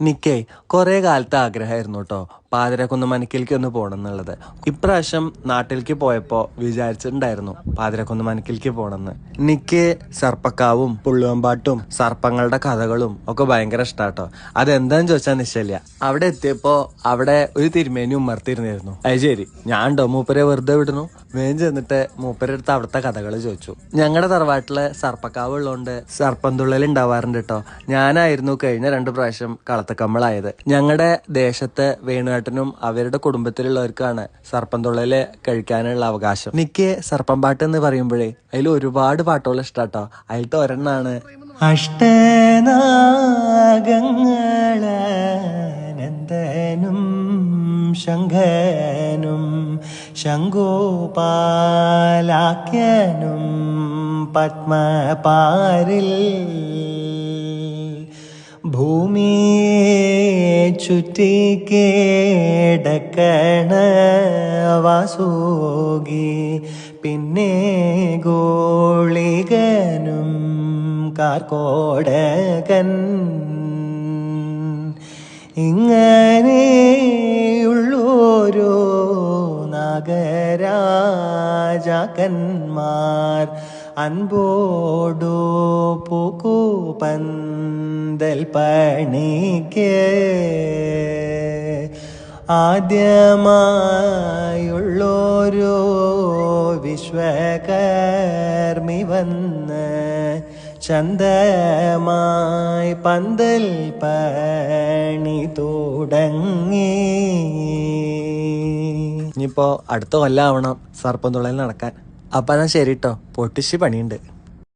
നിക്കേ കുറെ കാലത്തെ ആഗ്രഹമായിരുന്നു കേട്ടോ. പാതിരക്കുന്ന് മനക്കിലേക്ക് ഒന്ന് പോകണം എന്നുള്ളത് ഇപ്രാവശ്യം നാട്ടിലേക്ക് പോയപ്പോ വിചാരിച്ചിട്ടുണ്ടായിരുന്നു പാതിരക്കുന്ന് മനക്കിലേക്ക് പോകണമെന്ന് നിക്ക് സർപ്പക്കാവും പുള്ളുവമ്പാട്ടും സർപ്പങ്ങളുടെ കഥകളും ഒക്കെ ഭയങ്കര ഇഷ്ടാട്ടോ. അതെന്താന്ന് ചോദിച്ചാൽ നിശ്ചയില്ല. അവിടെ എത്തിയപ്പോ അവിടെ ഒരു തിരുമേനി ഉമ്മർത്തിരുന്നിരുന്നു. അത് ശരി ഞാൻ ഉണ്ടോ മൂപ്പരെ വെറുതെ വിടുന്നു? വേഗം ചെന്നിട്ട് മൂപ്പരെ അടുത്ത് അവിടുത്തെ കഥകൾ ചോദിച്ചു. ഞങ്ങളുടെ തറവാട്ടിൽ സർപ്പക്കാവ് ഉള്ളതുകൊണ്ട് സർപ്പം തുള്ളൽ ഉണ്ടാവാറുണ്ട് കേട്ടോ. ഞാനായിരുന്നു കഴിഞ്ഞ രണ്ട് പ്രാവശ്യം കളത്തക്കമ്മളായത് ഞങ്ങളുടെ ദേശത്ത് വേണുവേട്ടനും അവരുടെ കുടുംബത്തിലുള്ളവർക്കാണ് സർപ്പം തുള്ളൽ കഴിക്കാനുള്ള അവകാശം. എനിക്ക് സർപ്പം പാട്ട് എന്ന് പറയുമ്പോഴേ അതിൽ ഒരുപാട് പാട്ടുകൾ ഇഷ്ടാട്ടോ. അതിലത്തെ ഒരെണ്ണാണ്. അഷ്ടനാഗങ്ങളനന്ദനും ശംഖനും ശംഖോപാലാഖ്യനും പത്മപാരിൽ ഭൂമിയെ ചുറ്റിക്കേടക്കണ വാസോകി പിന്നെ ഗോളികനും കാർക്കോടകൻ. ഇങ്ങനെയുള്ളോരോ നാഗരാജാക്കന്മാർ അൻപോടു പൂക്കു പന്തൽ പണിക്ക്. ആദ്യമായുള്ളോരോ വിശ്വകർമ്മി വന്ന് ചന്തമായി പന്തൽ പണി തുടങ്ങി. ഇനിയിപ്പോ അടുത്ത കൊല്ലാവണം സർപ്പം തുള്ളൽ നടക്കാൻ. അപ്പൊ ഞാൻ ശരി കേട്ടോ പൊട്ടിച്ച് പണിയുണ്ട്.